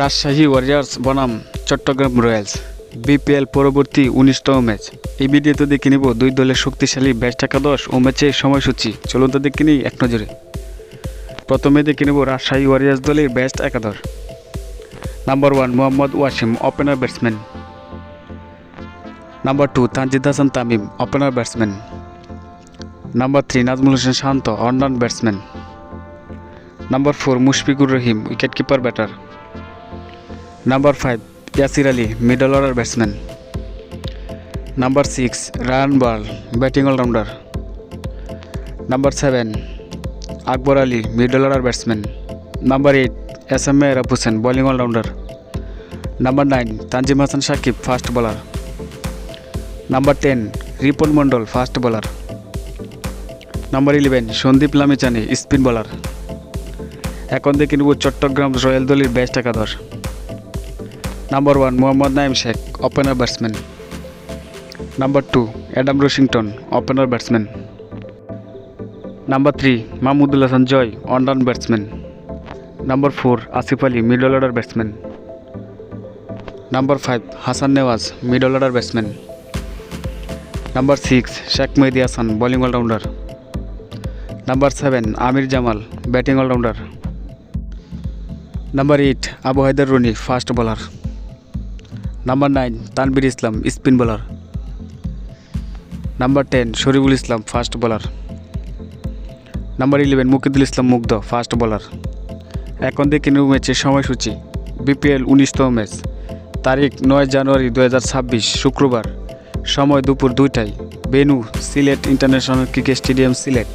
Rajshahi warriors বনাম Chittagong Royals BPL পরবর্তী উনিশতম ম্যাচ। এই ভিডিওতে দেখে নিব দুই দলের শক্তিশালী ব্যাচ একাদশ ও ম্যাচের সময়সূচি। চলুন তো দেখে নিই এক নজরে। প্রথমে দেখে নেব রাজশাহী ওয়ারিয়ার্স দলের বেস্ট একাদশ। Number one Mohammad Wasim opener batsman number two Tanzid Hasan Tamim opener batsman number three Najmul Hossain Shanto one down batsman number four Mushfiqur Rahim wicket keeper batter number five Yasir Ali middle order batsman number six Ryan Burl batting allrounder number seven Akbar Ali middle order batsman number eight S M A Rauf Hossain bowling allrounder number nine Tanzim Hasan Sakib fast bowler number ten Ripon Mondal fast bowler number eleven Sandeep Lamichhane spin bowler এখন দেখে নেব Chattogram royal দলের best একাদশ। Number one Mohammad Naim Sheikh opener batsman number two Adam Rossington opener batsman number three Mahmudul Hasan Joy one down batsman number four Asif Ali middle order batsman number five Hasan Nawaz middle order batsman number six Sheikh Mehedi Hasan bowling allrounder number seven Amir Jamal batting allrounder number eight Abu Haider Rony fast bowler number nine Tanvir Islam spin bowler number ten Shoriful Islam fast bowler number eleven Mukidul Islam Mugdho fast bowler এখন দেখে new ম্যাচের সময়সূচি। BPL উনিশতম match. তারিখ নয় জানুয়ারি দু হাজার ছাব্বিশ, শুক্রবার। সময় দুপুর দুইটায়। Venue Sylhet international cricket stadium, Sylhet.